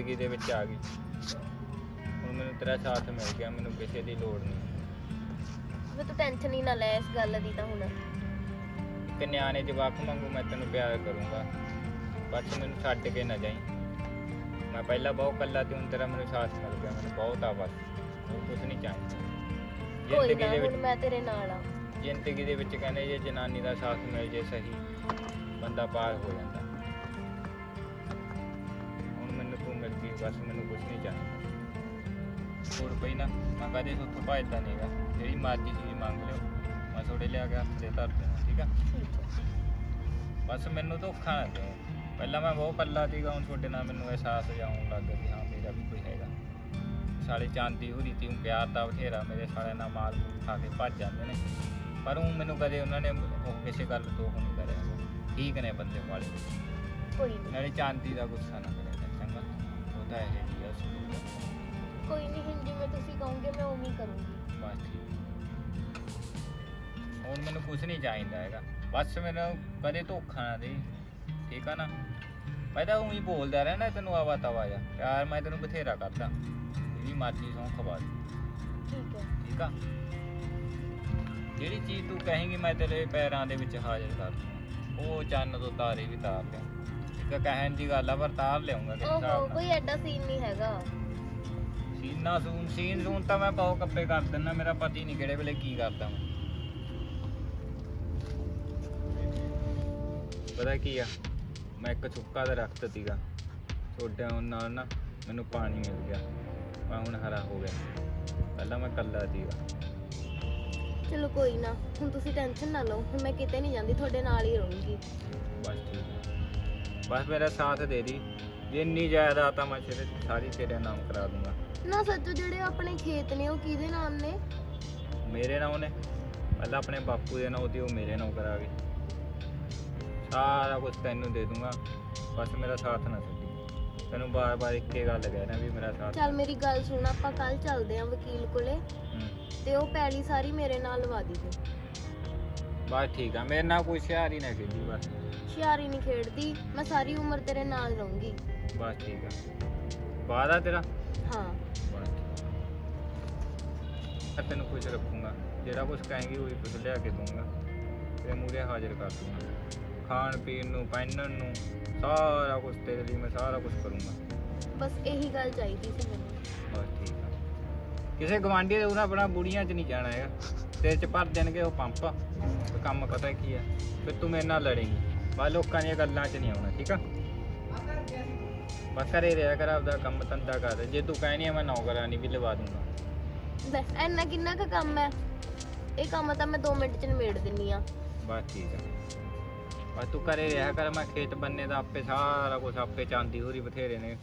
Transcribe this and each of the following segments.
ਜ਼ਿੰਦਗੀ ਦੇ ਵਿੱਚ ਆ ਗਈ। ਹੁਣ ਮੈਨੂੰ ਤੇਰਾ ਸਾਥ ਮਿਲ ਗਿਆ ਮੈਨੂੰ ਕਿਸੇ ਦੀ ਲੋੜ ਨਹੀਂ। ਵੇ ਤੂੰ ਟੈਨਸ਼ਨ ਹੀ ਨਾ ਲੈ ਇਸ ਗੱਲ ਦੀ ਤਾਂ ਹੁਣ। ਇੱਕ ਨਿਆਣੇ ਜਵਾਕ ਵਾਂਗੂ ਮੈਂ ਤੈਨੂੰ ਪਿਆਰ ਕਰੂੰਗਾ ਬਸ ਮੈਨੂੰ ਛੱਡ ਕੇ ਨਾ ਜਾਈਂ। ਮੈਂ ਪਹਿਲਾਂ ਬਹੁਤ ਕੱਲਾ ਤੇ ਹੁਣ ਤੇਰਾ ਮੈਨੂੰ ਸਾਥ ਮਿਲ ਗਿਆ ਮੈਨੂੰ ਬਹੁਤ ਆ ਬਸ। ਹੋਰ ਕੁਝ ਨਹੀਂ ਚਾਹੀਦਾ। ਕੋਈ ਜ਼ਿੰਦਗੀ ਨਾ ਦੇ ਹੁਣ ਵਿੱਚ ਮੈਂ ਤੇਰੇ ਨਾਲ ਆ। ਜ਼ਿੰਦਗੀ ਦੇ ਵਿੱਚ ਕਹਿੰਦੇ ਜੇ ਜਨਾਨੀ ਦਾ ਸਾਥ ਮਿਲ ਜੇ ਸਹੀ ਬੰਦਾ ਪਾਰ ਹੋ ਜਾਂਦਾ। ਬਸ ਮੈਨੂੰ ਕੁਝ ਨਹੀਂ ਚਾਹੀਦਾ। ਹੋਰ ਕੋਈ ਨਾ ਮੈਂ ਕਦੇ ਉੱਥੋਂ ਭੱਜਦਾ ਨਹੀਂਗਾ ਜਿਹੜੀ ਮਰਜ਼ੀ ਚੀਜ਼ ਮੰਗ ਲਿਓ ਮੈਂ ਤੁਹਾਡੇ ਲਿਆ ਕੇ ਹੱਥ ਦੇ ਧਰ ਦੇਣਾ ਠੀਕ ਆ? ਬਸ ਮੈਨੂੰ ਧੋਖਾ ਨਾ ਦਿਓ। ਪਹਿਲਾਂ ਮੈਂ ਬਹੁਤ ਕੱਲਾ ਸੀਗਾ ਹੁਣ ਤੁਹਾਡੇ ਨਾਲ ਮੈਨੂੰ ਅਹਿਸਾਸ ਜਾਉਣ ਲੱਗ ਗਿਆ ਕਿ ਹਾਂ ਮੇਰਾ ਵੀ ਕੋਈ ਹੈਗਾ। ਸਾਲੇ ਚਾਂਦੀ ਹੋਰੀ ਤੀ ਪਿਆਰ ਦਾ ਬਥੇਰਾ ਮੇਰੇ ਸਾਲੇ ਨਾਲ ਮਾਲ ਖਾ ਕੇ ਭੱਜ ਜਾਂਦੇ ਨੇ। ਪਰ ਉਹ ਮੈਨੂੰ ਕਦੇ ਉਹਨਾਂ ਨੇ ਉਹ ਕਿਸੇ ਗੱਲ ਤੋਂ ਨਹੀਂ ਕਰਿਆ। ਠੀਕ ਨੇ ਬੰਦੇ ਵਾਲੇ। ਕੋਈ ਨਹੀਂ ਨਾਲੇ ਚਾਂਦੀ ਦਾ ਗੁੱਸਾ ਨਾ ਕਰ, ਤਾਂ ਜੀ ਆ ਸੁਣੋ ਕੋਈ ਨਹੀਂ ਹੁਣ ਜਿਵੇਂ ਤੁਸੀਂ ਕਹੋਗੇ ਮੈਂ ਉਵੇਂ ਹੀ ਕਰੂੰਗੀ। ਬਸ ਠੀਕ। ਹੁਣ ਮੈਨੂੰ ਕੁਝ ਨਹੀਂ ਚਾਹੀਦਾ ਹੈਗਾ। ਬਸ ਮੈਨੂੰ ਕਦੇ ਧੋਖਾ ਨਾ ਦੇ ਠੀਕ ਆ ਨਾ? ਮੈਂ ਤਾਂ ਉਹੀ ਬੋਲਦਾ ਰਹਿਣਾ ਤੈਨੂੰ ਆਵਾ ਤਵਾ ਜਾ ਪਿਆਰ ਮੈਂ ਤੈਨੂੰ ਬਥੇਰਾ ਕਰਦਾ। ਜਿਹੜੀ ਮਰਜ਼ੀ ਸੌਂ ਖਵਾ ਦੇ। ਠੀਕ ਹੈ। ਠੀਕ ਆ? ਜਿਹੜੀ ਚੀਜ਼ ਤੂੰ ਕਹੇਂਗੀ ਮੈਂ ਤੇਰੇ ਪੈਰਾਂ ਦੇ ਵਿੱਚ ਹਾਜ਼ਰ ਕਰ ਉਹ ਚੰਨ ਤੋਂ ਤਾਰੇ ਵੀ ਤਾਰ ਲਿਆ ਇੱਕ ਕਹਿਣ ਦੀ ਗੱਲ ਆ ਪਰ ਤਾਰ ਲਿਆਉਂਗਾ ਕਿਸ ਓਹੋ ਹਿਸਾਬ ਨਾਲ। ਕੋਈ ਐਡਾ ਸੀਨ ਨਹੀਂ ਹੈਗਾ। ਸੀਨਾ ਸੂਨ ਸੀਨ ਸੂਨ ਤਾਂ ਮੈਂ ਬਹੁਤ ਕੱਪੇ ਕਰ ਦਿੰਦਾ ਮੇਰਾ ਪਤੀ ਨਹੀਂ ਕਿਹੜੇ ਵੇਲੇ ਕੀ ਕਰਦਾ ਮੈਂ। ਪਤਾ ਕੀ ਆ ਮੈਂ ਇੱਕ ਸੁੱਕਾ ਦਾ ਰੱਖਤ ਸੀਗਾ। ਛੋਟਿਆਂ ਨਾਲ ਨਾ ਮੈਨੂੰ ਪਾਣੀ ਮਿਲ ਗਿਆ ਮੈਂ ਹੁਣ ਹਰਾ ਹੋ ਗਿਆ। ਪਹਿਲਾਂ ਮੈਂ ਕੱਲਾ ਸੀਗਾ। ਚਲੋ ਕੋਈ ਨਾ ਹੁਣ ਤੁਸੀਂ ਟੈਨਸ਼ਨ ਨਾ ਲਓ ਹੁਣ ਮੈਂ ਕਿਤੇ ਨਹੀਂ ਜਾਂਦੀ ਤੁਹਾਡੇ ਨਾਲ ਹੀ ਰਹੂੰਗੀ। ਬਸ ਮੇਰਾ ਸਾਥ ਦੇ ਦੀ। ਜਿੰਨੀ ਜਾਇਦਾਦ ਆ ਮੈਂ ਤੇਰੇ ਸਾਰੀ ਤੇਰੇ ਨਾਮ ਕਰਾ ਦੂੰਗਾ। ਨਾ ਸੱਚੋ ਜਿਹੜੇ ਆਪਣੇ ਖੇਤ ਨੇ ਉਹ ਕਿਹਦੇ ਨਾਮ ਨੇ? ਮੇਰੇ ਨਾਮ ਨੇ। ਪਹਿਲਾਂ ਆਪਣੇ ਬਾਪੂ ਦੇ ਨਾਮ ਤੇ ਉਹ ਮੇਰੇ ਨਾਮ ਕਰਾ ਗਏ। ਸਾਰਾ ਕੁਝ ਤੈਨੂੰ ਦੇ ਦੂੰਗਾ। ਬਸ ਮੇਰਾ ਸਾਥ ਨਾ ਛੱਡੀ। ਤੈਨੂੰ ਬਾਰ-ਬਾਰ ਇੱਕੇ ਗੱਲ ਕਹਿ ਰਿਹਾ ਵੀ ਮੇਰਾ ਸਾਥ ਚੱਲ ਮੇਰੀ ਗੱਲ ਸੁਣ ਆਪਾਂ ਕੱਲ ਚੱਲਦੇ ਆਂ ਵਕੀਲ ਕੋਲੇ। ਹੂੰ। ਤੇ ਉਹ ਪੈਲੀ ਸਾਰੀ ਮੇਰੇ ਨਾਲ ਲਵਾ ਦੀ ਤੂੰ। ਬਸ ਠੀਕ ਆ ਮੇਰੇ ਨਾਲ ਕੋਈ ਸ਼ਿਆਰੀ ਨਾ ਖੇਡੀ ਬਸ। ਹੁਸ਼ਿਆਰੀ ਨਹੀਂ ਖੇਡਦੀ ਮੈਂ ਸਾਰੀ ਉਮਰ ਤੇਰੇ ਨਾਲ ਰਹੂੰਗੀ। ਬਸ ਠੀਕ ਆ। ਵਾਦਾ ਤੇਰਾ? ਹਾਂ। ਬਸ ਠੀਕ ਆ। ਤੈਨੂੰ ਕੁਝ ਰੱਖੂੰਗਾ ਜਿਹੜਾ ਕੁਝ ਕਹੇਂਗੀ ਉਹੀ ਕੁਝ ਲਿਆ ਕੇ ਦੂੰਗਾ ਤੇ ਮੂਰੇ ਹਾਜ਼ਰ ਕਰ ਦੂੰਗਾ ਖਾਣ ਪੀਣ ਨੂੰ ਪਹਿਨਣ ਨੂੰ ਸਾਰਾ ਕੁਝ ਤੇਰੇ ਲਈ ਮੈਂ ਸਾਰਾ ਕੁਝ ਕਰੂੰਗਾ। ਬਸ ਇਹੀ ਗੱਲ ਚਾਹੀਦੀ ਸੀ ਮੈਨੂੰ। ਬਸ ਠੀਕ ਆ। ਕਿਸੇ ਗਵਾਂਢੀ ਦੇ ਉਹਨਾਂ ਆਪਣਾ ਬੁੜੀਆਂ 'ਚ ਨਹੀਂ ਜਾਣਾ ਹੈਗਾ। ਤੇਰੇ 'ਚ ਭਰ ਦੇਣਗੇ ਉਹ ਪੰਪ ਤੇ ਕੰਮ ਪਤਾ ਕੀ ਆ? ਫਿਰ ਤੂੰ ਮੇਰੇ ਨਾਲ ਲੜੇਂਗੀ। ਬਾ ਲੋਕਾਂ ਦੀਆਂ ਗੱਲਾਂ 'ਚ ਨਹੀਂ ਆਉਣਾ ਠੀਕ ਆ? ਬਸ ਘਰੇ ਰਿਹਾ ਕਰ ਆਪਦਾ ਕੰਮ ਧੰਦਾ ਕਰ। ਜੇ ਤੂੰ ਕਹਿਣੀ ਆ ਮੈਂ ਨੌਕਰਾਨੀ ਵੀ ਲਵਾ ਦੂੰਗਾ। ਲੈ ਇੰਨਾ ਕਿੰਨਾ ਕੁ ਕੰਮ ਹੈ ਇਹ ਕੰਮ ਤਾਂ ਮੈਂ 2 ਮਿੰਟ ਚ ਨਿਬੇੜ ਦਿੰਨੀ ਆ। ਬਸ ਠੀਕ ਆ। ਬਸ ਤੂੰ ਘਰੇ ਰਿਹਾ ਕਰ ਮੈਂ ਖੇਤ ਬੰਨੇ ਦਾ ਆਪੇ ਸਾਰਾ ਕੁਝ ਆਪੇ ਚਾਂਦੀ ਹੋਰੀ ਬਥੇਰੇ ਨੇ।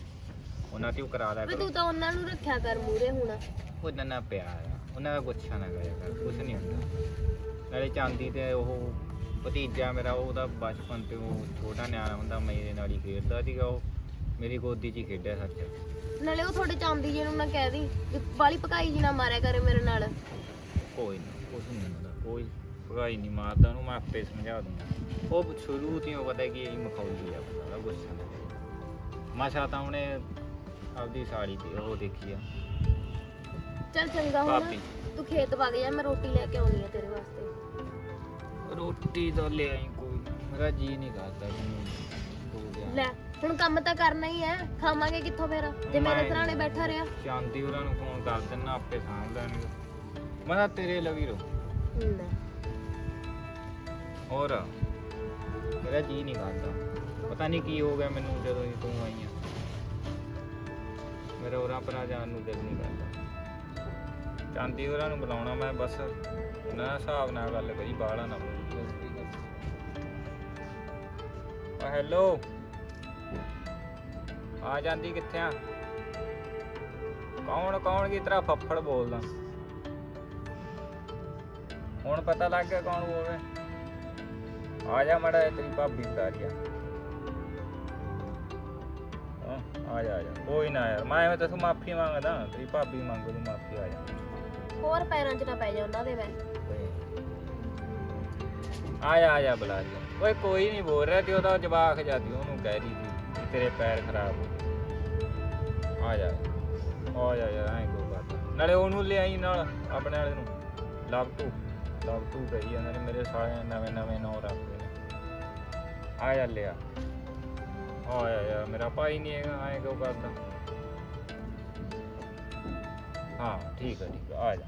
ਉਹਨਾਂ ਤੇ ਉਹ ਕਰਾ ਲਿਆ ਵੀ ਕਰੋ। ਤੂੰ ਤਾਂ ਉਹਨਾਂ ਨੂੰ ਰੱਖਿਆ ਕਰ ਮੂਰੇ ਹੁਣ। ਉਹਨਾਂ ਨਾਲ ਪਿਆਰ ਆ। ਉਹਨਾਂ ਦਾ ਗੁੱਸਾ ਨਾ ਕਰਿਆ ਕਰ ਕੁਛ ਨਹੀਂ ਹੁੰਦਾ। ਨਾਲੇ ਚਾਂਦੀ ਤੇ ਉਹ ਭਤੀਜਾ ਮੇਰਾ ਉਹਦਾ ਬਚਪਨ ਤੇ ਉਹ ਛੋਟਾ ਨਿਆਣਾ ਹੁੰਦਾ ਮੇਰੇ ਨਾਲ ਹੀ ਖੇਡਦਾ ਸੀਗਾ ਉਹ। ਮੇਰੀ ਗੋਦੀ 'ਚ ਹੀ ਖੇਡਿਆ ਸੱਚ। ਨਾਲੇ ਉਹ ਤੁਹਾਡੇ ਚਾਂਦੀ ਜੀ ਨੂੰ ਨਾ ਕਹਿ ਦੀ ਵੀ ਬਾਲੀ ਪਕਾਈ ਜੀ ਨਾ ਮਾਰਿਆ ਕਰੇ ਮੇਰੇ ਨਾਲ। ਕੋਈ ਨਾ ਕੁਛ ਨਹੀਂ ਹੁੰਦਾ ਕੋਈ ਭਗਾਈ ਨਹੀਂ ਮਾਰਦਾ ਉਹਨੂੰ ਮੈਂ ਆਪੇ ਸਮਝਾ ਦੂੰਗਾ। ਉਹ ਸ਼ੁਰੂ ਤੋਂ ਹੀ ਉਹ ਪਤਾ ਕਿ ਇਹ ਮਖੌਲੀ ਆ ਬੰਦਾ ਉਹਦਾ ਗੁੱਸਾ ਨਾ ਕਰੇ। ਮਸਾ ਤਾਂ ਉਹਨੇ ਆਪਦੀ ਸਾੜੀ ਤੇ ਉਹ ਦੇਖੀ ਆ। ਚੱਲ ਚੰਗਾ ਹੁਣ। ਭਾਬੀ। ਤੂੰ ਖੇਤ ਵਗ ਜਾ ਮੈਂ ਰੋਟੀ ਲੈ ਕੇ ਆਉਣੀ ਆ ਤੇਰੇ ਵਾਸਤੇ। ਰੋਟੀ ਤਾਂ ਲੈ ਆਈ ਕੋਈ ਨਾ, ਮੇਰਾ ਜੀ ਨਹੀਂ ਕਰਦਾ ਮੈਨੂੰ ਹੋ ਗਿਆ। ਲੈ ਹੁਣ ਕੰਮ ਤਾਂ ਕਰਨਾ ਹੀ ਹੈ ਖਾਵਾਂਗੇ ਕਿੱਥੋਂ ਫਿਰ? ਜੇ ਮੇਰੇ ਮੈਂ- ਸਰਾਣੇ ਬੈਠਾ ਰਿਹਾ। ਚਾਂਦੀ ਉਹਨਾਂ ਨੂੰ ਫੋਨ ਕਰ ਦਿੰਨਾ ਆਪੇ ਸਾਂਭ ਲੈਣਗੇ। ਮੈਂ ਤਾਂ ਤੇਰੇ ਲਵੀ ਰੋ। ਲੈ ਹੋਰ? ਮੇਰਾ ਜੀ ਨਹੀਂ ਕਰਦਾ। ਪਤਾ ਨਹੀਂ ਕੀ ਹੋ ਗਿਆ ਮੈਨੂੰ ਜਦੋਂ ਦੀ ਤੂੰ ਆਈ ਆ ਮੇਰਾ ਹੋਰਾਂ ਪਰਾਂ ਜਾਣ ਨੂੰ ਦਿਲ ਨਹੀਂ ਕਰਦਾ। ਚਾਂਦੀ ਹੋਰਾਂ ਨੂੰ ਬੁਲਾਉਣਾ, ਮੈਂ ਬਸ ਉਹਨਾਂ ਨਾਲ ਹਿਸਾਬ ਨਾਲ ਗੱਲ ਕਰੀ, ਬਾਹਲਾ ਨਾ ਆ ਹੈਲੋ ਆ ਜਾਂਦੀ ਕਿੱਥੇ ਆ? ਕੌਣ ਕੌਣ ਕੀ ਤਰ੍ਹਾਂ ਫੱਫੜ ਬੋਲਦਾ? ਹੁਣ ਪਤਾ ਲੱਗ ਗਿਆ ਕੌਣ ਬੋਲ ਆ ਜਾ ਮੜਾ ਤੇਰੀ ਭਾਬੀ ਉਤਾਰੀਆ ਹਾਂ, ਆ ਜਾ ਆ ਜਾ। ਕੋਈ ਨਾ ਯਾਰ, ਮੈਂ ਐਵੇਂ ਤੈਨੂੰ ਮਾਫੀ ਮੰਗਦਾ, ਤੇਰੀ ਭਾਬੀ ਮੰਗ ਲੂ ਮਾਫੀ ਆ ਜਾ। ਹੋਰ ਪੈਰਾਂ 'ਚ ਨਾ ਪੈ ਜਾ ਉਹਨਾਂ ਦੇ ਮੈਂ ਆ ਜਾ ਆ ਜਾ ਓਏ ਕੋਈ ਨਹੀਂ ਬੋਲ ਰਿਹਾ ਤੇ ਉਹਦਾ ਜਵਾਕ ਜਾਦੀ ਉਹਨੂੰ ਕਹਿ ਰਹੀ ਸੀ ਕਿ ਤੇਰੇ ਪੈਰ ਖਰਾਬ ਹੋ ਆ ਜਾ ਆ ਜਾ ਯਾਰ, ਐਂ ਕੋਈ ਬਾਤ ਨੀ। ਨਾਲੇ ਉਹਨੂੰ ਲਿਆਈ ਨਾਲ ਆਪਣੇ ਵਾਲੇ ਨੂੰ। ਲਵ ਟੂ ਲਵ ਟੂ ਕਹੀ ਜਾਂਦੇ ਨੇ, ਮੇਰੇ ਸਾਲੇ ਨਵੇਂ ਨਵੇਂ ਨੌ ਰੱਖਦੇ ਨੇ। ਆ ਜਾ ਲਿਆ। ਆ ਜਾ ਯਾਰ, ਮੇਰਾ ਭਾਈ ਨਹੀਂ ਹੈਗਾ, ਐਂ ਕਿਉਂ ਕਰਦਾ ਹਾਂ, ਠੀਕ ਹੈ ਠੀਕ ਹੈ ਆ ਜਾ।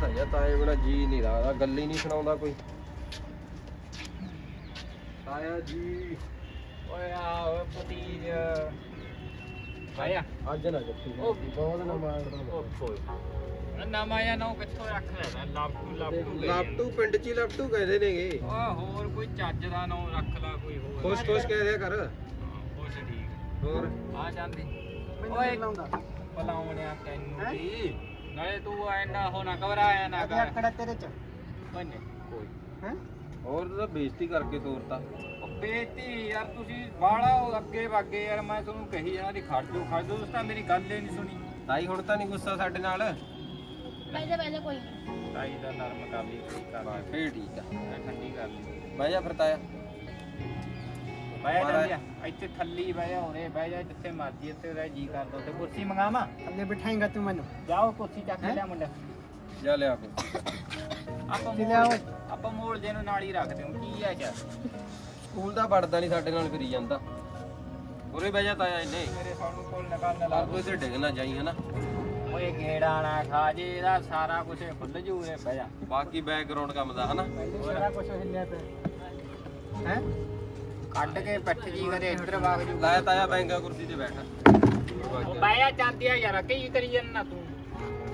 ਤਾਂ ਯਾਰ ਤਾਏ ਬਣਾ ਜੀ ਨਹੀਂ ਲੱਗਦਾ ਗੱਲ ਹੀ ਨਹੀਂ ਸੁਣਾਉਂਦਾ ਕੋਈ। ਤਾਇਆ ਜੀ ਓਏ ਆ ਓਏ ਪਤੀਜ ਆਇਆ ਅੱਜ ਨਾ ਜੱਫੀ ਉਹ ਬਹੁਤ ਨਾ ਮਾਰਦਾ ਉਹ ਕੋਈ ਨਵਾਂ ਆ ਨਾ ਕਿੱਥੋਂ ਰੱਖ ਲੈਣਾ? ਲਾਪਟੂ ਲਾਪਟੂ ਲਾਪਟੂ ਪਿੰਡ ਚ ਹੀ ਲਾਪਟੂ ਕਹਿੰਦੇ ਨੇਗੇ। ਓਏ ਹੋਰ ਕੋਈ ਚੱਜ ਦਾ ਨਾਮ ਰੱਖ ਲਾ ਕੋਈ ਹੋਰ। ਖੁਸ਼ ਖੁਸ਼ ਕਹਿ ਦਿਆ ਕਰ। ਹਾਂ, ਖੁਸ਼ ਠੀਕ। ਹੋਰ? ਆ ਜਾਂਦੀ। ਓਏ ਪਲਾਉਣਿਆ ਤੈਨੂੰ ਕੀ ਨਾਲੇ ਤੂੰ ਐਨਾ ਹੋ ਨਾ ਘਬਰਾਇਆ ਨਾ ਕਰ। ਅਕੜਾ ਤੇਰੇ ਚ। ਬੰਨੇ ਕੋਈ। ਹੈ? ਹੋਰ ਤਾਂ ਬੇਇੱਜ਼ਤੀ ਕਰਕੇ ਤੋਰਤਾ। ਬੇਟੀ ਯਾਰ ਤੁਸੀਂ ਬਾਹਲਾ ਅੱਗੇ ਵਾਗੇ ਯਾਰ ਮੈਂ ਤੁਹਾਨੂੰ ਕਹੀ ਜਾਣਾ ਦੀ ਖੜ ਜਾਓ ਖੜ ਜਾਓ ਤਾਂ ਮੇਰੀ ਗੱਲ ਹੀ ਨਹੀਂ ਸੁਣੀ। ਤਾਈ ਹੁਣ ਤਾਂ ਨਹੀਂ ਗੁੱਸਾ ਸਾਡੇ ਨਾਲ? ਬਹਿ ਜਾ ਕੋਈ ਨੀ। ਤਾਈ ਦਾ ਨਰਮ ਕਰ ਲਈ ਕੋਈ ਕਰ ਲਈ ਫੇਰ ਠੀਕ ਆ ਮੈਂ ਠੰਡੀ ਕਰ ਲਈ। ਬਹਿ ਜਾ ਫਿਰ ਤਾਇਆ। ਬਹਿ ਜਾ ਮਹਾਰਾਜ। ਜਾ ਇੱਥੇ ਥੱਲੀ ਬਹਿ ਜਾ ਉਰੇ ਬਹਿ ਜਾ ਜਿੱਥੇ ਮਰਜ਼ੀ ਇੱਥੇ ਰਹਿ ਜੀ ਕਰ ਦੋ ਤੇ ਕੁਰਸੀ ਮੰਗਾਵਾ? ਥੱਲੇ ਬਿਠਾਏਗਾ ਤੂੰ ਮੈਨੂੰ। ਜਾਓ ਕੁਰਸੀ ਚੱਕ ਕੇ ਹੈਂ? ਲਿਆ ਮੁੰਡਾ। ਜਾ ਲਿਆ ਕੇ ਆਪਾਂ ਜੀ ਲਿਆਓ। ਮੋੜ ਆਪਾਂ ਮੋੜ ਦੇ ਨੂੰ ਨਾਲ ਹੀ ਰੱਖਦੇ ਹਾਂ ਕੀ ਆ ਯਾਰ ਸਕੂਲ ਦਾ ਵੜਦਾ ਨਹੀਂ ਸਾਡੇ ਨਾਲ ਫਿਰੀ ਜਾਂਦਾ। ਉਰੇ ਬਹਿ ਜਾ ਤਾਇਆ ਇਹਨੇ ਮੇਰੇ ਸਾਨੂੰ ਕੋਲ ਨਿਕਾਲ ਨਾ ਲਾ ਕੋਈ ਤੇ ਡਿੱਗ ਨਾ ਜਾਈ ਹਨਾ? ਓਏ ਗੇੜਾ ਨਾ ਖਾ ਜੇ ਇਹਦਾ ਸਾਰਾ ਕੁਝ ਖੁੱਲ ਜੂ ਉਰੇ ਬਹਿ ਜਾ। ਬਾਕੀ ਬੈਕਗ੍ਰਾਉਂਡ ਕੰਮ ਦਾ ਹਨਾ? ਪਹਿਲੇ ਸਾਰਾ ਕੁਝ ਹਿੱਲਿਆ ਪਿਆ। ਹੈ? ਕੱਢ ਕੇ ਪਿੱਠ ਜੀ ਕਰੇ ਇੱਧਰ ਵਗ ਜੂ। ਤਾਇਆ ਤਾਇਆ ਬੈਂਗਾ ਕੁਰਸੀ ਤੇ ਬੈਠ। ਉਹ ਜਾ ਜਾਂਦੀ ਆ ਯਾਰ ਕੀ ਕਰੀ ਜਾਂਦਾ ਤੂੰ?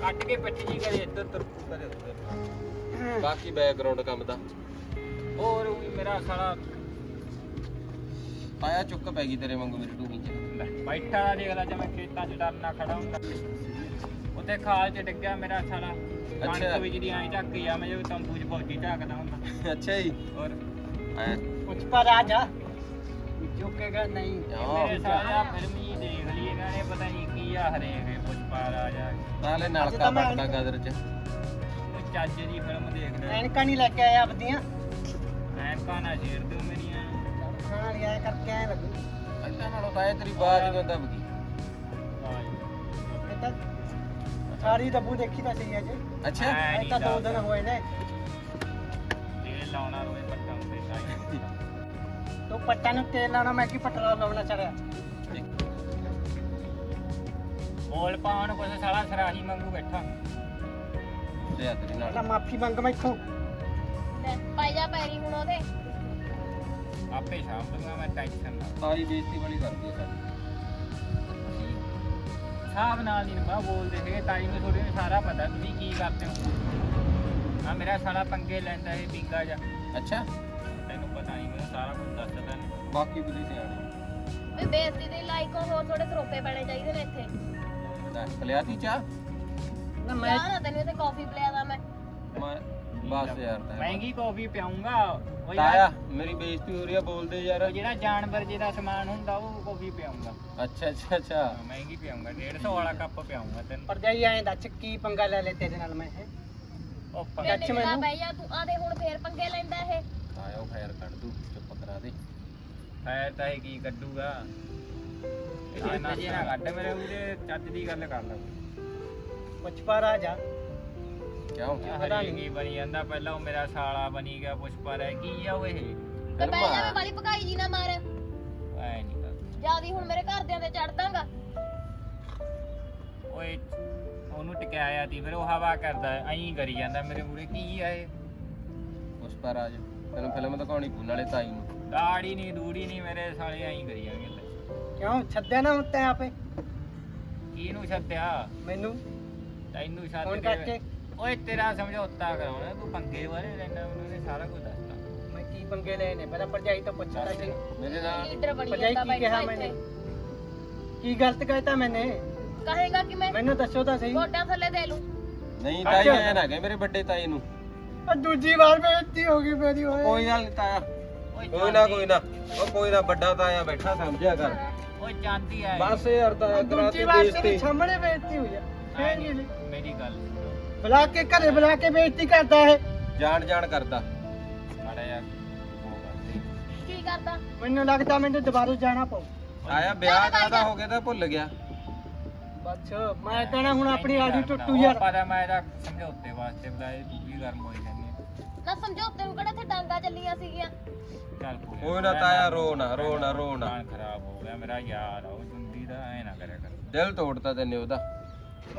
ਕੱਢ ਕੇ ਪਿੱਠ ਜੀ ਕਰੇ ਇੱਧਰ ਤੁਰ ਕਰੇ ਉੱਧਰ। ਬਾਕੀ ਬੈਕਗ੍ਰਾਉਂਡ ਕੰਮ ਦਾ। ਹੋਰ ਵੀ ਮੇਰਾ ਸਾਲਾ ਤਾਇਆ ਚੁੱਕ ਪੈ ਗਈ ਤੇਰੇ ਵਾਂਗੂ ਮੇਰੀ ਟੂਹੀ ਚ ਬੈਠਾ ਦੇਖ ਲੈ ਜਿਵੇਂ ਖੇਤਾਂ 'ਚ ਡਰਨਾ ਖੜਾ ਹੁੰਦਾ। ਉੱਥੇ ਖਾਲ 'ਚ ਡਿੱਗਿਆ ਮੇਰਾ ਸਾਲਾ। ਅੱਛਾ। ਵਿੱਚ ਦੀ ਐਂ ਝੱਕ ਗਿਆ ਮੈਂ ਜਿਵੇਂ ਤੰਬੂ 'ਚ ਫੌਜੀ ਝਾਕਦਾ ਹੁੰਦਾ। ਅੱਛਾ ਜੀ। ਹੋਰ? ਕੁਝ ਪਰ ਆ ਜਾ ਝੁਕੇਗਾ ਨਹੀਂ। ਮੇਰੇ ਸਾਲਾ ਫਿਲਮ ਹੀ ਦੇਖ ਲਈ ਇਹਨਾਂ ਨੇ ਪਤਾ ਨਹੀਂ ਕੀ ਆ ਹਰੇਕ ਕੁਝ ਪਾਰ ਆ ਜਾ ਨਾਲੇ ਨਲਕਾ ਤਾਂ ਪੱਟਦਾ ਗਦਰ ਚ। ਕੋਈ ਚੱਜ ਦੀ ਫਿਲਮ ਦੇਖ ਲੈ ਐਨਕਾਂ ਨਹੀਂ ਲੈ ਕੇ ਆਇਆ ਆਪਦੀਆਂ। ਐਨਕਾਂ ਨਾ ਛੇੜ ਦਿਓ ਮੇਰੀਆਂ। ਖਾਣਾ ਲਿਆ ਕਰਕੇ ਆਇਆ ਲੱਗੂ। ਅੱਛਾ ਨਾਲੋਂ ਤਾਇਆ ਤੇਰੀ ਬਾਜ ਕਿਉਂ ਦਬ ਗਈ ਇਹ ਤਾਂ ਸਾਰੀ ਦਬੂ ਦੇਖੀ ਤਾਂ ਸਹੀ ਅੱਜ ਅੱਛਾ। ਐ ਇਹ ਨਹੀਂ ਤਾਂ ਦੋ ਦਿਨ ਹੋਏ ਨੇ। ਤੂੰ ਪੱਟਾਂ ਨੂੰ ਤੇਲ ਲਾਉਣਾ ਮੈਂ ਕੀ ਪਟਰਾ ਲਾਉਣਾ ਚੜਿਆ। ਬੋਲ ਪਾਉਣ ਕੁਛ ਸਾਲਾ ਸਰਾਹੀ ਮੰਗੂ ਬੈਠਾ। ਲਿਆ ਤੇਰੀ ਨਾਲ ਪਹਿਲਾਂ ਮਾਫੀ ਮੰਗ ਮੈਥੋਂ ਲੈ ਪਾਈ ਜਾ ਪੈਰੀ ਹੁਣ ਉਹਦੇ। ਆਪੇ ਸ਼ਾਮ ਦੂੰਗਾ ਮੈਂ ਟੈਨਸ਼ਨ ਨਾ। ਤਾਈ ਬੇਇੱਜ਼ਤੀ ਵਾਲੀ ਕਰਦੀ ਹੈ ਸਾਡੀ ਨਾਲ ਨਹੀਂ ਬਾ ਬੋਲਦੇ ਸੀਗੇ ਤਾਈ ਨੂੰ ਥੋੜੀ ਨੂੰ ਸਾਰਾ ਪਤਾ ਤੁਸੀਂ ਕੀ ਕਰਦੇ ਹੋ। ਆ ਮੇਰਾ ਸਾਲਾ ਪੰਗੇ ਲੈਂਦਾ ਇਹ ਪਿੰਗਾ ਜਾ ਅੱਛਾ। ਬਾਕੀ ਬੁੱਧੀ ਸਿਆਣੀ ਵੀ ਬੇਇੱਜ਼ਤੀ ਦੇ ਲਾਇਕ ਹੋਰ ਥੋੜੇ ਸਰੋਪੇ ਪੈਣੇ ਚਾਹੀਦੇ ਨੇ ਇੱਥੇ। ਲੈ ਖਲਿਆਤੀ ਚਾਹ? ਨਾ ਮੈਂ ਨਾ ਤੈਨੂੰ ਇੱਥੇ ਕਾਫੀ ਪਿਲਾਦਾ ਮੈਂ। ਮੈਂ ਬਸ ਯਾਰ ਤਾਇਆ ਮਹਿੰਗੀ ਕਾਫੀ ਪਿਆਉਂਗਾ? ਉਹ ਤਾਇਆ ਯਾਰ ਮੇਰੀ ਬੇਇੱਜ਼ਤੀ ਹੋ ਰਹੀ ਆ ਬੋਲਦੇ ਯਾਰ। ਉਹ ਜਿਹੜਾ ਜਾਨਵਰ ਜਿਹਦਾ ਸਮਾਨ ਹੁੰਦਾ ਉਹ ਕਾਫੀ ਪਿਆਉਂਗਾ। ਅੱਛਾ ਅੱਛਾ ਅੱਛਾ। ਮਹਿੰਗੀ ਪਿਆਉਂਗਾ? 150 ਵਾਲਾ ਕੱਪ ਪਿਆਉਂਗਾ ਤੈਨੂੰ। ਪਰਜਾਈ ਐਂ ਦੱਸ ਕੀ ਪੰਗਾ ਲੈ ਲੈ ਤੇਰੇ ਨਾਲ ਮੈਂ ਇਹ ਉਹ ਤੇ ਪੰਗਾ ਅੱਛਾ ਮੈਨੂੰ। ਜਾ ਤੂੰ ਆਦੇ ਹੁਣ ਫੇਰ ਪੰਗੇ ਲੈਂਦਾ ਇਹ। ਤਾਇਆ ਉਹ ਕੱਢ ਦੂ ਚੁੱਪ ਕਰਾ ਦੇ। ਹੈ ਤਾਂ ਇਹ ਕੀ ਕੱਢੂਗਾ? ਇਹ ਨਾ ਜੇ ਨਾ ਕੱਢ ਮੇਰੇ ਉਹਦੇ ਚੱਜ ਦੀ ਗੱਲ ਕਰ ਲੈ ਕੁਝ ਪਰ ਆ ਜਾ ਕਿਉਂ ਪਤਾ ਹਰੇ ਨੀ। ਕੀ ਬਣੀ ਜਾਂਦਾ ਪਹਿਲਾਂ ਉਹ ਮੇਰਾ ਸਾਲਾ ਬਣੀ ਗਿਆ ਪੁਸ਼ਪਾ ਰਹਿ ਕੀ ਆ ਉਹ ਇਹ। ਤੇ ਕਰਮਾ। ਮੈਂ ਵਾਲੀ ਪਕਾਈ ਜੀ ਨਾ ਮਾਰ। ਐ ਨਹੀਂ ਕਰ। ਜਿਆਦੀ ਹੁਣ ਮੇਰੇ ਘਰਦਿਆਂ ਤੇ ਚੜ ਦਾਂਗਾ। ਓਏ ਉਹਨੂੰ ਟਿਕਾਇਆ ਤੀ ਫਿਰ ਉਹ ਹਵਾ ਕਰਦਾ ਐਂ ਕਰੀ ਜਾਂਦਾ ਮੇਰੇ ਮੂਰੇ ਕੀ ਆ ਇਹ? ਉਸ ਪਰ ਆ ਜਾ ਤੈਨੂੰ ਫਿਲਮ ਦਿਖਾਉਣੀ ਪੂ ਨਾਲੇ ਤਾਈ ਨੂੰ। ਦਾੜੀ ਨਹੀਂ ਦੂੜੀ ਨਹੀਂ ਮੇਰੇ ਸਾਲੇ ਐਂ ਕਰੀ ਜਾਣਗੇ ਲੈ। ਕਿਉਂ? ਛੱਡਿਆ ਨਾ ਹੁਣ ਤੈਂ ਆਪੇ। ਕਿਹਨੂੰ ਛੱਡਿਆ? ਮੈਨੂੰ। ਤੈਨੂੰ ਛੱਡ ਫੋਨ ਕੇ ਕਰਕੇ। ਓਏ ਤੇਰਾ ਸਮਝੌਤਾ ਕਰਾਉਣਾ ਤੂੰ ਪੰਗੇ ਵਾਲੇ ਲੈਣਾ ਮੈਨੂੰ ਨੇ ਸਾਰਾ ਕੁਝ ਦੱਸਤਾ। ਮੈਂ ਕੀ ਪੰਗੇ ਲਏ ਨੇ? ਪਹਿਲਾਂ ਪਰਜਾਈ ਤੋਂ ਪੁੱਛਦਾ ਸੀ। ਮੇਰੇ ਨਾਲ ਲੀਡਰ ਬਣੀ ਭਰਜਾਈ ਜਾਂਦਾ ਕੀ ਕਿਹਾ ਮੈਨੇ? ਇੱਥੇ। ਕੀ ਗਲਤ ਕਹਿਤਾ ਮੈਨੇ? ਕਹੇਗਾ ਕਿ ਮੈਂ ਮੈਨੂੰ ਦੱਸੋ ਤਾਂ ਸਹੀ। ਗੋਡਾਂ ਥੱਲੇ ਦੇ ਲੂੰ। ਨਹੀਂ ਤਾਈ। ਐ ਨਾ ਕਹੇ ਮੇਰੇ ਵੱਡੇ ਤਾਈ ਨੂੰ। ਆ ਦੂਜੀ ਵਾਰ ਬੇਇੱਜ਼ਤੀ ਹੋ ਗਈ ਮੇਰੀ ਓਏ। ਕੋਈ ਗੱਲ ਨਹੀਂ ਤਾਇਆ। ਕੋਈ ਨਾ ਕੋਈ ਨਾ। ਉਹ ਕੋਈ ਨਾ ਵੱਡਾ ਤਾਇਆ ਬੈਠਾ ਸਮਝਿਆ ਕਰ। ਓਏ ਚਾਂਦੀ ਆ ਬਸ ਯਾਰ ਤਾਂ ਦੂਜੀ ਕਰਾਤੀ ਵਾਰ ਤੇਰੇ ਬੇਇੱਜ਼ਤੀ। ਸਾਹਮਣੇ ਬੇਇੱਜ਼ਤੀ ਹੋਈ ਆ। ਫੇਰ ਕੀ ਲਈ? ਮੇਰੀ ਗੱਲ ਸੁਣੋ। ਬੁਲਾ ਕੇ ਘਰੇ ਬੁਲਾ ਕੇ ਬੇਇੱਜ਼ਤੀ ਕਰਦਾ ਹੈ ਜਾਣ ਜਾਣ ਕਰਦਾ। ਮਾੜਾ ਜਿਹਾ ਉਹ ਕਰਦੇ। ਕੀ ਕਰਦਾ? ਮੈਨੂੰ ਲੱਗਦਾ ਮੈਨੂੰ ਦੁਬਾਰਾ ਜਾਣਾ ਪਊ। ਆਇਆ ਵਿਆਹ ਕਾਦਾ ਹੋ ਗਿਆ ਤਾਂ ਭੁੱਲ ਗਿਆ। ਬੱਸ ਮੈਂ ਕਹਣਾ ਹੁਣ ਆਪਣੀ ਕਰਨਾ। ਟੁੱਟੂ ਉਹ ਯਾਰ। ਪਰ ਮੈਂ ਇਹਦਾ ਸਮਝੌਤੇ ਵਾਸਤੇ ਬੁਲਾਏ ਤੂੰ ਵੀ ਗਰਮ ਹੋਈ ਜਾਂਦੀ ਹੈ। ਨਾ ਸਮਝੌਤੇ ਨੂੰ ਕਿਹੜਾ ਇੱਥੇ ਡਾਂਗਾ ਚੱਲੀਆਂ ਸੀਗੀਆਂ? ਚੱਲ ਕੋਈ ਕੋਈ ਨਾ ਤਾਇਆ ਰੋ ਨਾ ਰੋ ਨਾ ਰੋ ਨਾ ਮਨ ਖਰਾਬ ਹੋ ਗਿਆ ਮੇਰਾ ਯਾਰ ਆ ਉਹ ਜੁੰਦੀ ਦਾ ਐ ਨਾ ਕਰਿਆ ਕਰ। ਦਿਲ ਤੋੜਤਾ ਤੈਨੇ ਉਹਦਾ।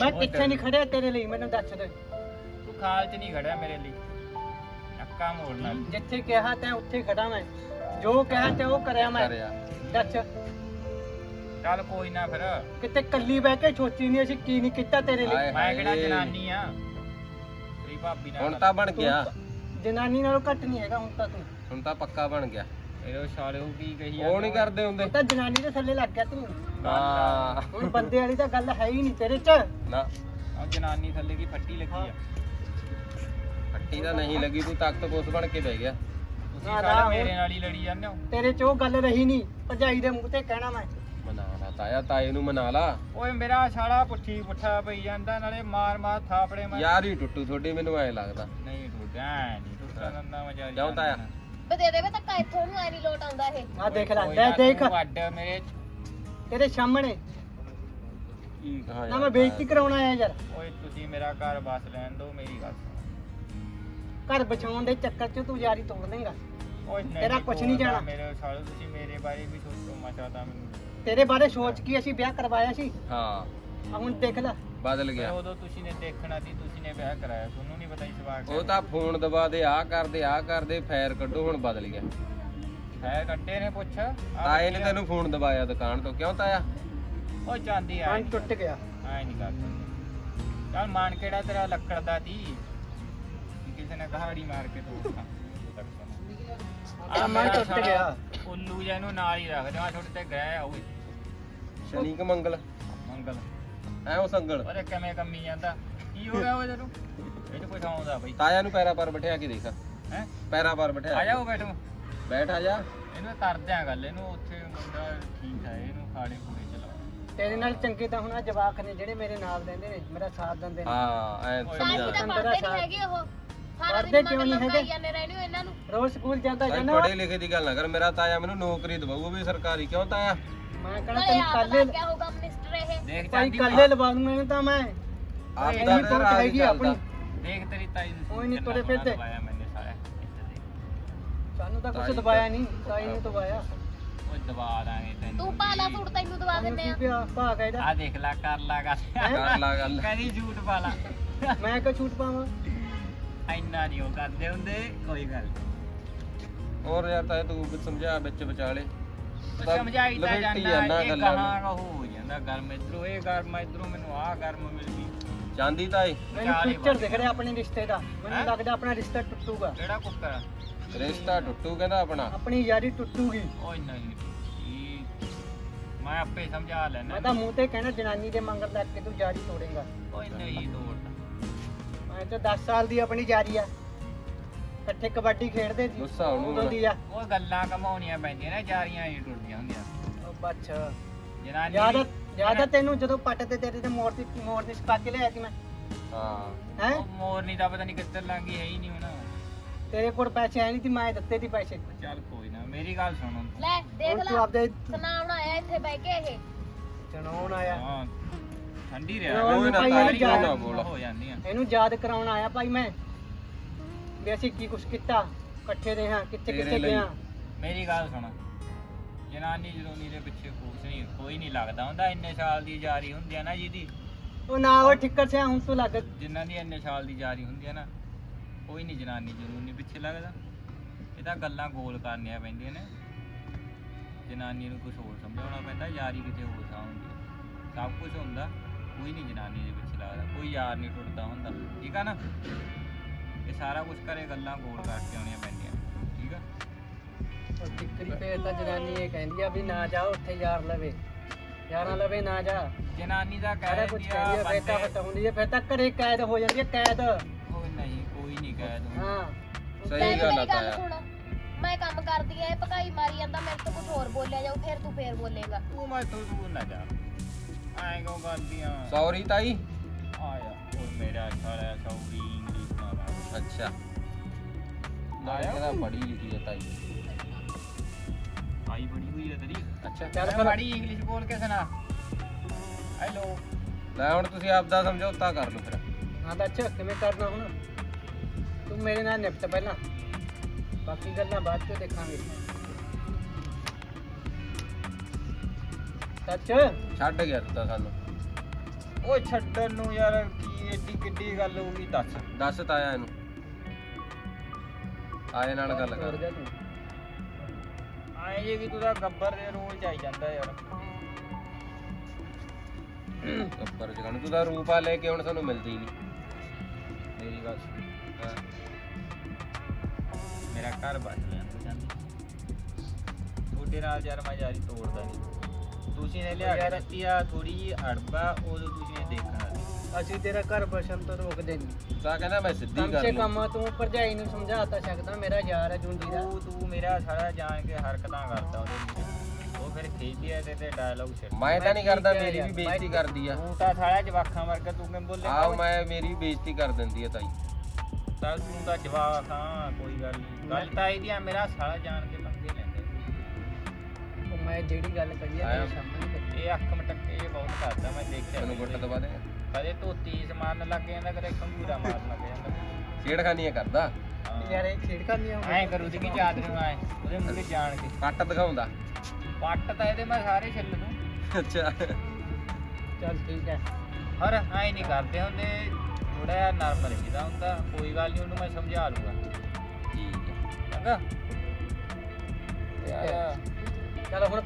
ਮੈਂ ਕਿੱਥੇ ਨਹੀਂ ਖੜਿਆ ਤੇਰੇ ਲਈ ਮੈਨੂੰ ਦੱਸ ਦੇ। ਤੂੰ ਖਾਲ 'ਚ ਨਹੀਂ ਖੜਿਆ ਮੇਰੇ ਲਈ। ਨੱਕਾ ਮੋੜਨਾ ਜਿੱਥੇ ਕਿਹਾ ਤੈਂ ਉੱਥੇ ਖੜਾ ਮੈਂ। ਜੋ ਕਿਹਾ ਤੇ ਉਹ ਕਰਿਆ ਮੈਂ। ਕਰਿਆ। ਦੱਸ। ਚੱਲ ਕੋਈ ਨਾ ਫਿਰ। ਕਿਤੇ ਕੱਲੀ ਬਹਿ ਕੇ ਸੋਚੀ ਨਹੀਂ ਅਸੀਂ ਕੀ ਨਹੀਂ ਕੀਤਾ ਤੇਰੇ ਲਈ। ਹਾਏ ਮੈਂ ਕਿਹੜਾ ਹਾਏ। ਜਨਾਨੀ ਆ? ਤੇਰੀ ਭਾਬੀ ਨਾਲ ਹੁਣ ਤਾਂ ਬਣ ਗਿਆ। ਜਨਾਨੀ ਨਾਲੋਂ ਘੱਟ ਨਹੀਂ ਹੈਗਾ ਹੁਣ ਤਾਂ ਤੂੰ। ਹੁਣ ਤਾਂ ਪੱਕਾ ਬਣ ਗਿਆ। ਇਹ ਸਾਲੇ ਉਹ ਕੀ ਕਹੀ ਉਹ ਨਹੀਂ ਕਰਦੇ ਹੁੰਦੇ। ਤਾਂ ਜਨਾਨੀ ਦੇ ਥੱਲੇ ਲੱਗ ਗਿਆ ਤੂੰ। ਹਾਂ। ਹੁਣ ਬੰਦੇ ਵਾਲੀ ਤਾਂ ਗੱਲ ਹੈ ਹੀ ਨਹੀਂ ਤੇਰੇ 'ਚ। ਨਾ। ਉਹ ਜਨਾਨੀ ਥੱਲੇ ਕੀ ਫੱਟੀ ਲੱਗੀ ਆ? ਫੱਟੀ ਤਾਂ ਨਹੀਂ ਲੱਗੀ ਤੂੰ ਤਖਤ ਕੋਸ ਬਣ ਕੇ ਬਹਿ ਗਿਆ। ਤੁਸੀਂ ਨਾ, ਨਾ, ਸਾਰੇ ਉਹ- ਮੇਰੇ ਨਾਲ ਹੀ ਲੜੀ ਜਾਂਦੇ ਹੋ। ਤੇਰੇ 'ਚ ਉਹ ਗੱਲ ਰਹੀ ਨਹੀਂ। ਭਜਾਈ ਦੇ ਮੂੰਹ ਤੇ ਕਹਿਣਾ ਮੈਂ। ਮਨਾ ਲਾ ਤਾਇਆ ਤਾਏ ਨੂੰ ਮਨਾ ਲਾ। ਓਏ ਮੇਰਾ ਸਾਲਾ ਪੁੱਠੀ ਪੁੱਠਾ ਪਈ ਜਾਂਦਾ ਨਾਲੇ ਮਾਰ ਮਾਰ ਥਾਪੜੇ ਮੈਂ ਯਾਰ ਹੀ ਟੁੱਟੂ ਤੁਹਾਡੀ ਮੈਨੂੰ ਐ ਲੱਗਦਾ। ਨਹੀਂ ਟੁੱਟਿਆ ਨਹੀਂ ਟੁੱਟਦਾ ਨੰਦਾ ਮਜਾ ਜਾਓ ਤਾਇਆ। ਬੇ ਦੇ ਦੇਵੇ ਧੱਕਾ ਇੱਥੋਂ ਨੂੰ ਐ ਨਹੀਂ ਲੋਟ ਆਉਂਦਾ ਇਹ। ਆ ਦੇਖ ਲੈ ਲੈ ਦੇਖ ਵੱਡ ਮੇਰੇ। ਤੇਰੇ ਸਾਹਮਣੇ। ਕੀ ਕਹਾਂ ਨਾ ਮੈਂ ਬੇਇੱਜ਼ਤੀ ਕਰਾਉਣਾ ਆਇਆ ਯਾਰ। ਓਏ ਤੁਸੀਂ ਮੇਰਾ ਘਰ ਬਸ ਲੈਣ ਦਿਓ ਮੇਰੀ ਗੱਲ ਸੁਣੋ। ਘਰ ਬਚਾਉਣ ਦੇ ਚੱਕਰ 'ਚ ਤੂੰ ਯਾਰੀ ਤੋੜ ਦੇਂਗਾ। ਓਏ ਨਹੀਂ ਤੇਰਾ ਕੁਛ ਨਹੀਂ ਤੋੜਦਾ ਜਾਣਾ। ਮੇਰੇ ਸਾਲੇ ਤੁਸੀਂ ਮੇਰੇ ਬਾਰੇ ਵੀ ਸੋਚੋ ਮਚਾ ਤਾਂ ਮੈਨੂੰ। ਤੇਰੇ ਬਾਰੇ ਸੋਚ ਕੇ ਅਸੀਂ ਵਿਆਹ ਕਰਵਾਇਆ ਸੀ। ਹਾਂ। ਆ ਹੁਣ ਦੇਖ ਲੈ। ਬਦਲ ਗਿਆ। ਉਦੋਂ ਤੁਸੀਂ ਨੇ ਦੇਖਣਾ ਸੀ ਤੁਸੀਂ ਨੇ ਵਿਆਹ ਕਰਾਇਆ ਤੁਹਾਨੂੰ ਨਹੀਂ ਪਤਾ ਇਸ ਵਾਰ ਉਹ ਤਾਂ ਫੋਨ ਦਬਾ ਦੇ ਆ ਕਰਦੇ ਆ ਕਰਦੇ ਫੈਰ ਕੱਢੋ ਹੁਣ ਬਦਲ ਗਿਆ। ਹੈ ਕੱਟੇ ਨੇ ਪੁੱਛ। ਤਾਏ ਨੇ ਆ? ਤੈਨੂੰ ਫੋਨ ਦਬਾਇਆ ਦੁਕਾਨ ਤੋਂ। ਕਿਉਂ ਤਾਇਆ? ਓਏ ਚਾਂਦੀ ਆ ਮਨ ਟੁੱਟ ਗਿਆ। ਐ ਨਹੀਂ ਕਰ ਸਕਦੇ। ਚੱਲ ਮਾਨ ਕਿਹੜਾ ਤੇਰਾ ਲੱਕੜ ਦਾ ਕਿ ਕਿਸੇ ਨੇ ਕਹਾੜੀ ਮਾਰ ਕੇ ਤੋੜਤਾ ਆ ਮਨ ਟੁੱਟ ਗਿਆ। ਉੱਲੂ ਜਿਹਾ ਨੂੰ ਨਾਲ ਹੀ ਰੱਖ ਦੇਵਾ ਛੋਟੇ ਤੇ ਗਏ ਆ ਓਏ। ਸ਼ਨੀ ਕ ਮੰਗਲ। ਮੰਗਲ। ਐ ਉਹ ਸੰਗਲ। ਓਰੇ ਕਿਵੇਂ ਕੰਮੀ ਜਾਂਦਾ? ਕੀ ਹੋ ਗਿਆ ਓਏ ਤੈਨੂੰ? ਇਹ ਚ ਕੁਝ ਆਉਂਦਾ ਬਈ। ਤਾਇਆ ਨੂੰ ਪੈਰਾਂ ਪਰ ਬਿਠਾ ਕੇ ਦੇਖ। ਹੈ? ਪੈਰਾਂ ਪਰ ਬਿਠਾ ਆ ਜਾਓ ਬੈਠੋ। ਬੈਠ ਆ ਜਾ। ਇਹਨੂੰ ਕਰਦੇ ਆ ਗੱਲ ਇਹਨੂੰ ਉੱਥੇ ਮੁੰਡਾ ਠੀਕ ਹੈ ਇਹਨੂੰ ਖਾੜੇ ਪੂਰੇ ਚਲਾਓ ਤੇਰੇ ਨਾਲ ਚੰਗੇ ਤਾਂ ਹੁਣ ਆ ਜਵਾਕ ਨੇ ਜਿਹੜੇ ਮੇਰੇ ਨਾਲ ਰਹਿੰਦੇ ਨੇ ਮੇਰਾ ਸਾਥ ਦਿੰਦੇ ਨੇ। ਹਾਂ ਐ ਤਾਂ ਸਮਝਾ। ਤਾਂ ਪੜਦੇ। ਨਹੀਂ ਹੈਗੇ ਉਹ। ਦਿਨ ਕਿਉਂ ਨਹੀਂ ਹੈਗੇ? ਲੰਕਾਈ ਜਾਂਦੇ ਰਹਿਣੇ ਹੋ ਇਹਨਾਂ ਨੂੰ। ਰੋਜ਼ ਸਕੂਲ ਜਾਂਦਾ ਜਾਂਦਾ। ਪੜੇ ਲਿਖੇ ਦੀ ਗੱਲ ਨਾ ਕਰ ਮੇਰਾ ਤਾਇਆ ਮੈਨੂੰ ਨੌਕਰੀ ਦਵਾਊ ਉਹ ਵੀ ਸਰਕਾਰੀ। ਕਿਉਂ ਤਾਇਆ? ਮੈਂ ਨਾਲੇ ਤੈਨੂੰ ਕੱਲੇ ਇਹ ਦੇਖ ਭਾਈ ਚਾਂਦੀ ਕੱਲੇ ਲਵਾ ਦੂੰ ਇਹਨੂੰ ਤਾਂ ਮੈਂ। ਆਪ ਦਾ ਪਹੁੰਚ ਰਾਜ ਹੈਗੀ ਆ ਆਪਣੀ। ਚੱਲਦਾ ਦੇਖ ਤੇਰੀ ਤਾਈ ਕੋਈ ਨੀ, ਕਿੰਨਾ ਤੁਰੇ ਸੋਹਣਾ ਫਿਰਦੇ। ਦਬਾਇਆ ਮੈਨੇ ਸਾਰਾ ਇੱਥੇ ਦੇਖ। ਸਾਨੂੰ ਤਾਂ ਕੁਝ ਦਵਾਇਆ ਨਹੀਂ ਤਾਈ ਨੂੰ ਦਵਾਇਆ ਓਏ ਦਬਾ ਦਾਂਗੇ ਤੈਨੂੰ। ਤੂੰ ਪਾਲਾ ਸੂਟ ਤੈਨੂੰ ਦਵਾ ਸਾਨੂੰ ਕੀ ਆ। ਪਿਆ? ਭਾਗ ਇਹਦਾ। ਆ ਦੇਖ ਲੈ ਕਰ ਲਾ ਗੱਲ। ਕਰ ਲਾ ਗੱਲ। ਕਹਿੰਦੀ ਝੂਠ ਪਾਲਾ ਮੈਂ ਕਿਉਂ ਛੂਟ ਪਾਵਾਂ। ਇੰਨਾ ਨਹੀਂ ਉਹ ਕਰਦੇ ਹੁੰਦੇ ਕੋਈ ਗੱਲ ਨੀ। ਹੋਰ ਯਾਰ ਤਾਇਆ ਤੂੰ ਵੀ ਸਮਝਾ ਵਿੱਚ ਵਿਚਾਲੇ। ਤੂੰ ਤਾਂ ਸਮਝਾਈ ਤਾਂ ਲਪੇਟੀ ਜਾਂਦਾ ਜਾਂਦਾ ਇਹ ਗੱਲਾਂ ਨੂੰ। ਕਹਾਂ ਉਹ ਹੋ ਜਾਂਦਾ ਗਰਮ ਇਧਰੋਂ ਇਹ ਗਰਮ ਇਧਰੋਂ ਮੈਨੂੰ ਆਹ ਗਰਮ ਮਿਲ ਗਈ। ਚਾਂਦੀ ਤਾਈ ਮੈਨੂੰ ਚਾਰ ਹੀ ਫਿਊਚਰ ਬਣ ਦਿਖ ਰਿਹਾ ਆਪਣੇ ਰਿਸ਼ਤੇ ਦਾ। ਮੈਨੂੰ ਹੈਂ? ਲੱਗਦਾ ਆਪਣਾ ਰਿਸ਼ਤਾ ਟੁੱਟੂਗਾ। ਕਿਹੜਾ ਕੁੱਕਰ ਰਿਸ਼ਤਾ ਟੁੱਟੂ ਕਹਿੰਦਾ ਆਪਣਾ। ਆਪਣੀ ਯਾਰੀ ਟੁੱਟੂਗੀ। ਓਏ ਨਹੀਂ ਇਹ ਮੈਂ ਆਪੇ ਸਮਝਾ ਲੈਣਾ ਮੈਂ ਤਾਂ ਮੂੰਹ ਤੇ ਕਹਿਣਾ ਜਨਾਨੀ ਦੇ ਮੰਗਰ ਲੱਗ ਕੇ ਤੂੰ ਯਾਰੀ ਤੋੜੇਗਾ। ਓਏ ਨਹੀਂ ਤੋੜਦਾ ਮੈਂ ਤਾਂ 10 ਸਾਲ ਦੀ ਆਪਣੀ ਯਾਰੀ ਆ। ਇਕੱਠੇ ਕਬੱਡੀ ਖੇਡਦੇ ਸੀ। ਗੁੱਸਾ ਉਹਨੂੰ ਉਦੋਂ ਦੀ। ਆ ਉਹ ਗੱਲਾਂ ਕਮਾਉਣੀਆਂ ਪੈਂਦੀਆਂ ਨੇ ਜਾਰੀਆਂ ਹੀ ਟੁੱਟਦੀਆਂ ਹੁੰਦੀਆਂ। ਉਹ ਬੱਚ। ਜਨਾਨੀ ਯਾਦ ਆ- ਦੀ- ਯਾਦ ਆ ਤੈਨੂੰ ਜਦੋਂ ਪੱਟ ਤੇ ਤੇਰੇ ਤੇ ਮੋਰ ਦੀ ਮੋਰ ਦੀ ਛਪਾ ਕੇ ਲਿਆਇਆ ਸੀ ਮੈਂ? ਹਾਂ। ਹੈ? ਉਹ ਮੋਰਨੀ ਦਾ ਪਤਾ ਨਹੀਂ ਕਿੱਧਰ ਲੰਘ ਗਈ ਹੈ ਹੀ ਨਹੀਂ ਹੁਣ। ਤੇਰੇ ਕੋਲ ਪੈਸੇ ਆਏ ਨਹੀਂ ਸੀ ਮੈਂ ਦਿੱਤੇ ਸੀ ਪੈਸੇ। ਚੱਲ ਕੋਈ ਨਾ ਮੇਰੀ ਗੱਲ ਸੁਣ। ਲੈ ਦੇਖ ਹੁਣ ਤੂੰ ਲੈ। ਆਪਦੇ ਸੁਣਾਉਣ ਆਇਆ ਇੱਥੇ ਬਹਿ ਕੇ ਇਹ। ਚਣਾਉਣ ਆਇਆ। ਹਾਂ ਠੰਡੀ ਰਿਹਾ। ਨਾ ਭਾਈ, ਸਾਰੀ ਕਿਉਂ ਨਾ ਬੋਲ। ਹੋ ਜਾਂਦੀਆਂ ਇਹਨੂੰ ਯਾਦ ਕਰਾਉਣ ਆਇਆ ਭਾਈ ਮੈਂ। ਵੀ ਅਸੀਂ ਕੀ ਕੁਛ ਕੀਤਾ? ਇਕੱਠੇ ਰਹੇ ਹਾਂ ਕਿੱਥੇ ਤੇਰੇ ਕਿੱਥੇ ਲਈ। ਗਿਆ ਮੇਰੀ ਗੱਲ ਸੁਣ। ਜਨਾਨੀ ਜਰੂਨੀ ਦੇ ਪਿੱਛੇ ਕੁਛ ਨਹੀਂ ਕੋਈ ਨਹੀਂ ਲੱਗਦਾ ਹੁੰਦਾ। ਇੰਨੇ ਸਾਲ ਦੀ ਜਾਰੀ ਹੁੰਦੀ ਆ ਨਾ ਜਿਹਦੀ। ਉਹ ਨਾ ਉਹ ਠਿੱਕਰ ਸਿਆ ਹੁਣ ਤੂੰ ਲੱਗ। ਜਿਨ੍ਹਾਂ ਦੀ ਇੰਨੇ ਸਾਲ ਦੀ ਜਾਰੀ ਹੁੰਦੀ ਆ ਨਾ ਕੋਈ ਨਹੀਂ ਜਨਾਨੀ ਜਰੂਨੀ ਪਿੱਛੇ ਲੱਗਦਾ। ਇਹ ਤਾਂ ਗੱਲਾਂ ਗੋਲ ਕਰਨੀਆਂ ਪੈਂਦੀਆਂ ਨੇ। ਜਨਾਨੀ ਨੂੰ ਕੁਝ ਹੋਰ ਸਮਝਾਉਣਾ ਪੈਂਦਾ ਯਾਰੀ ਕਿਤੇ ਹੋਰ ਥਾਂ ਹੁੰਦੀ ਆ। ਸਭ ਕੁਝ ਹੁੰਦਾ ਕੋਈ ਨਹੀਂ ਜਨਾਨੀ ਦੇ ਪਿੱਛੇ ਲੱਗਦਾ। ਕੋਈ ਯਾਰ ਨਹੀਂ ਟੁੱਟਦਾ ਹੁੰਦਾ। ਠੀਕ ਆ ਨਾ? ਇਹ ਸਾਰਾ ਕੁਝ ਕਰੇ ਗੱਲਾਂ ਗੋਲ ਕਰਕੇ ਆਉਣੀਆਂ ਪੈਂਦੀਆਂ ਠੀਕ ਆ? ਉਹ ਟਿੱਕਰੀ ਫੇਰ ਤਾਂ ਜਨਾਨੀ ਇਹ ਕਹਿੰਦੀ ਆ ਵੀ ਨਾ ਜਾ ਉੱਥੇ ਯਾਰ ਲਵੇ। ਯਾਰਾਂ ਲਵੇ ਨਾ ਜਾ। ਜਨਾਨੀ ਦਾ ਸਾਰਾ ਕਹਿ ਕੁਝ ਦਿੰਦੀ ਆ ਕਹਿੰਦੀ ਆ ਫੇਰ ਤਾਂ ਬੰਦੇ ਹਟਾਉਂਦੀ ਆ ਫੇਰ ਤਾਂ ਘਰੇ ਕੈਦ ਹੋ ਜਾਂਦੀ ਆ ਕੈਦ। ਉਹ ਨਹੀਂ ਕੋਈ ਨਹੀਂ ਕਹਿ ਦੂੰ ਹਾਂ। ਸਹੀ ਗੱਲ ਆ ਤਾਇਆ ਮੈਂ ਕੰਮ ਕਰਦੀ ਆ ਇਹ ਭਕਾਈ ਮਾਰੀ ਜਾਂਦਾ ਮੇਰੇ ਤੋਂ ਕੁਝ ਹੋਰ ਬੋਲਿਆ ਜਾਊ ਫਿਰ ਤੂੰ ਫੇਰ ਬੋਲੇਗਾ। ਤੂੰ ਮੈਂ ਤੋਂ ਦੂਰ ਨਾ ਜਾ। ਆਏ ਕਿਉਂ ਕਰਦੀਆਂ ਸੌਰੀ ਤਾਈ। ਆਇਆ ਉਹ ਮੇਰਾ ਸਾਲਾ ਸੌਰੀ। ਅੱਛਾ। ਨਾਲੇ ਕਹਿੰਦਾ ਪੜ੍ਹੀ ਲਿਖੀ ਆ ਤਾਈ। ਆਈ ਬੜੀ ਹੋਈ ਹੈ ਤੇਰੀ। ਅੱਛਾ। ਚੱਲ ਚੱਲ ਫਿਰ। ਮਾੜੀ ਇੰਗਲਿਸ਼ ਬੋਲ ਕੇ ਸੁਣਾ। ਹੈਲੋ ਲੈ ਹੁਣ ਤੁਸੀਂ ਆਪਦਾ ਸਮਝੌਤਾ ਕਰ ਲਓ ਫਿਰ। ਹਾਂ ਤਾਂ ਅੱਛਾ ਕਿਵੇਂ ਕਰਨਾ ਹੁਣ? ਤੂੰ ਮੇਰੇ ਨਾਲ ਨਿਪਟ ਪਹਿਲਾਂ। ਬਾਕੀ ਗੱਲਾਂ ਬਾਅਦ ਚ ਦੇਖਾਂਗੇ। ਸੱਚ? ਛੱਡ ਗਿਆ ਤੂੰ ਤਾਂ ਸਾਨੂੰ। ਉਹ ਛੱਡਣ ਨੂੰ ਯਾਰ ਕੀ ਏਡੀ ਕਿੱਡੀ ਗੱਲ ਹੋ ਗਈ ਦੱਸ। ਦੱਸ ਤਾਇਆ ਇਹਨੂੰ। ਆਏ ਨਾਲ ਗੱਲ ਕਰ। ਆਏ ਜੇ ਕਿ ਤੂੰ ਗੱਬਰ ਦੇ ਰੋਲ ਚ ਆਈ ਜਾਂਦਾ ਯਾਰ। ਉੱਪਰ ਜਗਣ ਤੂੰ ਤਾਂ ਰੂਪਾ ਲੈ ਕੇ ਹੁਣ ਸਾਨੂੰ ਮਿਲਦੀ ਨਹੀਂ ਮੇਰੀ ਗੱਲ ਹਾਂ। ਮੇਰਾ ਘਰ ਬਚ ਗਿਆ। ਤੁਹਾਡੇ ਨਾਲ ਯਾਰ ਮੈਂ ਯਾਰੀ ਤੋੜਦਾ ਨਹੀਂ ਤੁਸੀਂ ਨੇ ਲਿਆ ਕੇ ਦਿੱਤੀ ਆ ਥੋੜੀ ਜੀ ਅੜਬਾ ਉਦੋਂ ਤੁਸੀਂ ਨੇ ਦੇਖਣਾ। ਅਸੀਂ ਤੇਰਾ ਘਰ ਬਸਣ ਤੋਂ ਰੋਕਦੇ ਨਹੀਂ ਤਾਂ ਕਹਿੰਦਾ ਮੈਂ ਸਿੱਧੀ ਕਮ ਕਰ ਸੇ ਲੂੰ ਕਮ ਤੂੰ ਭਰਜਾਈ ਨੂੰ ਸਮਝਾ ਤਾਂ ਸਕਦਾ ਮੇਰਾ ਯਾਰ ਹੈ ਜੁੰਡੀ ਦਾ। ਤੂੰ ਤੂੰ ਮੇਰਾ ਸਾਰਾ ਜਾਣ ਕੇ ਹਰਕਤਾਂ ਕਰਦਾ ਉਹਦੇ ਵਿੱਚ। ਉਹ ਫਿਰ ਖੇਦੀ ਐ ਤੇ ਤੇ ਡਾਇਲੌਗ ਛੱਡ ਮੈਂ ਤਾਂ ਨਹੀਂ ਕਰਦਾ ਹੈ ਮੇਰੀ ਵੀ ਬੇਇੱਜ਼ਤੀ ਕਰਦੀ ਆ। ਤੂੰ ਤਾਂ ਸਾਰਾ ਜਵਾਖਾਂ ਵਰਗਾ ਤੂੰ ਕਿਵੇਂ ਬੋਲੇ ਆਹ ਮੈਂ ਮੇਰੀ ਬੇਇੱਜ਼ਤੀ ਕਰ ਦਿੰਦੀ ਆ ਤਾਈ। ਤਾਂ ਤੂੰ ਤਾਂ ਜਵਾਕ ਹਾਂ ਕੋਈ ਗੱਲ ਨਹੀਂ ਗੱਲ ਤਾਂ ਇਹਦੀ ਆ ਮੇਰਾ ਸਾਲਾ ਜਾਣ ਕੇ ਪੰਗੇ ਲੈਂਦੇ। ਉਹ ਮੈਂ ਜਿਹੜੀ ਗੱਲ ਕਹੀ ਆ। ਤੇਰੇ ਸਾਹਮਣੇ। ਕਰੀ। ਇਹ ਅੱਖ ਮਟਕੇ ਬਹੁਤ ਕਰਦਾ ਮੈਂ ਦੇਖਿਆ। ਤੈਨੂੰ ਗੁੱਟ ਦਵਾ ਦੇ। ਕਦੇ ਧੋਤੀ ਸਮਾਨ ਲੱਗ ਜਾਂਦਾ ਕਦੇ ਖੰਗੂਰਾ ਮਾਰਨ ਲੱਗ ਜਾਂਦਾ। ਛੇੜਖਾਨੀਆਂ ਕਰਦਾ। ਯਾਰ ਇਹ ਖੇਡ ਕਰਨੀ ਆ ਐਂ ਕਰੂ ਦੀ ਕਿ ਚਾਦਰ ਨੂੰ ਐ ਉਹਦੇ ਮੂਹਰੇ ਜਾਣ ਕੇ। ਕੱਟ ਦਿਖਾਉਂਦਾ? ਪੱਟ ਤਾਂ ਇਹਦੇ ਮੈਂ ਸਾਰੇ ਛਿੱਲ ਦੂੰ। ਅੱਛਾ। ਚੱਲ ਠੀਕ ਹੈ ਹਰ ਐਂ ਨਹੀਂ ਕਰਦੇ ਹੁੰਦੇ ਥੋੜਾ ਜਿਹਾ ਨਰਮ ਰਹੀਦਾ ਹੁੰਦਾ ਕੋਈ ਗੱਲ ਨਹੀਂ ਉਹਨੂੰ ਮੈਂ ਸਮਝਾ ਲੂੰਗਾ। ਠੀਕ ਹੈ ਚੰਗਾ। ਯਾਰ ਚੱਲ ਹੁਣ